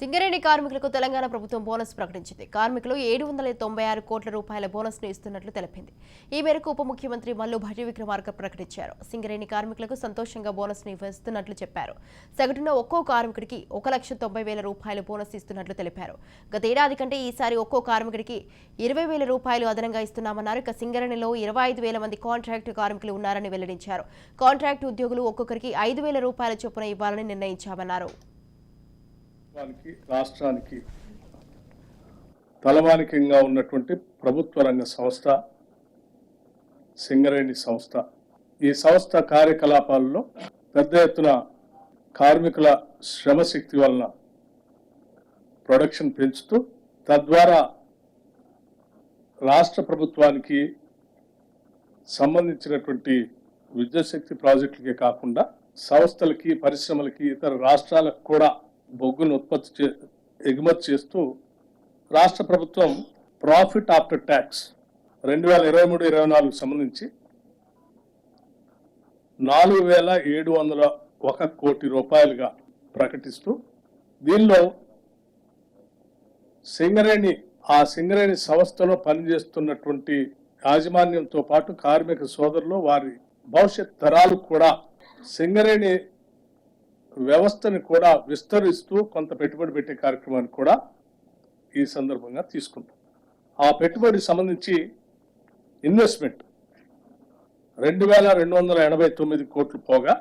సింగరేణి కార్మికులకు తెలంగాణ ప్రభుత్వం బోనస్ ప్రకటించింది. కార్మికులు ఏడు వందల తొంభై ఆరు కోట్ల రూపాయల బోనస్ను ఇస్తున్నట్లు తెలిపింది. ఈ మేరకు ఉప ముఖ్యమంత్రి మల్లు భట్టి విక్రమార్క ప్రకటించారు. సింగరేణి కార్మికులకు సంతోషంగా బోనస్ను ఇస్తున్నట్లు చెప్పారు. సగటున ఒక్కో కార్మికుడికి ఒక లక్ష తొంభై వేల రూపాయల బోనస్ ఇస్తున్నట్లు తెలిపారు. గతేడాది కంటే ఈసారి ఒక్కో కార్మికుడికి ఇరవై వేల రూపాయలు అదనంగా ఇస్తున్నామన్నారు. ఇక సింగరేణిలో ఇరవై ఐదు వేల మంది కాంట్రాక్టు కార్మికులు ఉన్నారని వెల్లడించారు. కాంట్రాక్టు ఉద్యోగులు ఒక్కొక్కరికి ఐదు వేల రూపాయల చొప్పున ఇవ్వాలని నిర్ణయించామన్నారు. ప్రభుత్వానికి రాష్ట్రానికి తలమానికంగా ఉన్నటువంటి ప్రభుత్వ రంగ సంస్థ సింగరేణి సంస్థ. ఈ సంస్థ కార్యకలాపాలలో పెద్ద ఎత్తున కార్మికుల శ్రమశక్తి వలన ప్రొడక్షన్ పెంచుతూ తద్వారా రాష్ట్ర ప్రభుత్వానికి సంబంధించినటువంటి విద్యుత్ శక్తి ప్రాజెక్టులకే కాకుండా సంస్థలకి పరిశ్రమలకి ఇతర రాష్ట్రాలకు కూడా బొగ్గును ఉత్పత్తి చే ఎగుమతి చేస్తూ రాష్ట్ర ప్రభుత్వం ప్రాఫిట్ ఆఫ్టర్ ట్యాక్స్ రెండు వేల ఇరవై మూడు ఇరవై నాలుగు సంబంధించి నాలుగు వేల ఏడు వందల ఒక కోటి రూపాయలుగా ప్రకటిస్తూ దీనిలో సింగరేణి ఆ సింగరేణి సంస్థలో పనిచేస్తున్నటువంటి యాజమాన్యంతో పాటు కార్మిక సోదరులు వారి భవిష్యత్ తరాలు కూడా సింగరేణి వ్యవస్థని కూడా విస్తరిస్తూ కొంత పెట్టుబడి పెట్టే కార్యక్రమాన్ని కూడా ఈ సందర్భంగా తీసుకుంటాం. ఆ పెట్టుబడికి సంబంధించి ఇన్వెస్ట్మెంట్ రెండు వేల రెండు వందల ఎనభై తొమ్మిది కోట్లు పోగా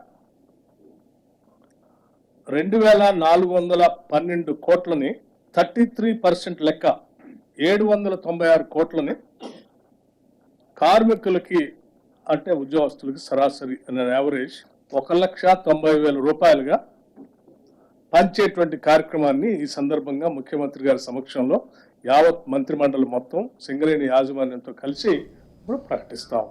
రెండు వేల నాలుగు వందల పన్నెండు కోట్లని థర్టీ త్రీ పర్సెంట్ లెక్క ఏడు వందల తొంభై ఆరు కోట్లని కార్మికులకి అంటే ఉద్యోగస్తులకి సరాసరి యావరేజ్ ఒక లక్ష తొంభై వేల రూపాయలుగా పంచేటువంటి కార్యక్రమాన్ని ఈ సందర్భంగా ముఖ్యమంత్రి గారి సమక్షంలో యావత్ మంత్రిమండలి మొత్తం సింగరేణి యాజమాన్యంతో కలిసి ఇప్పుడు ప్రకటిస్తాం.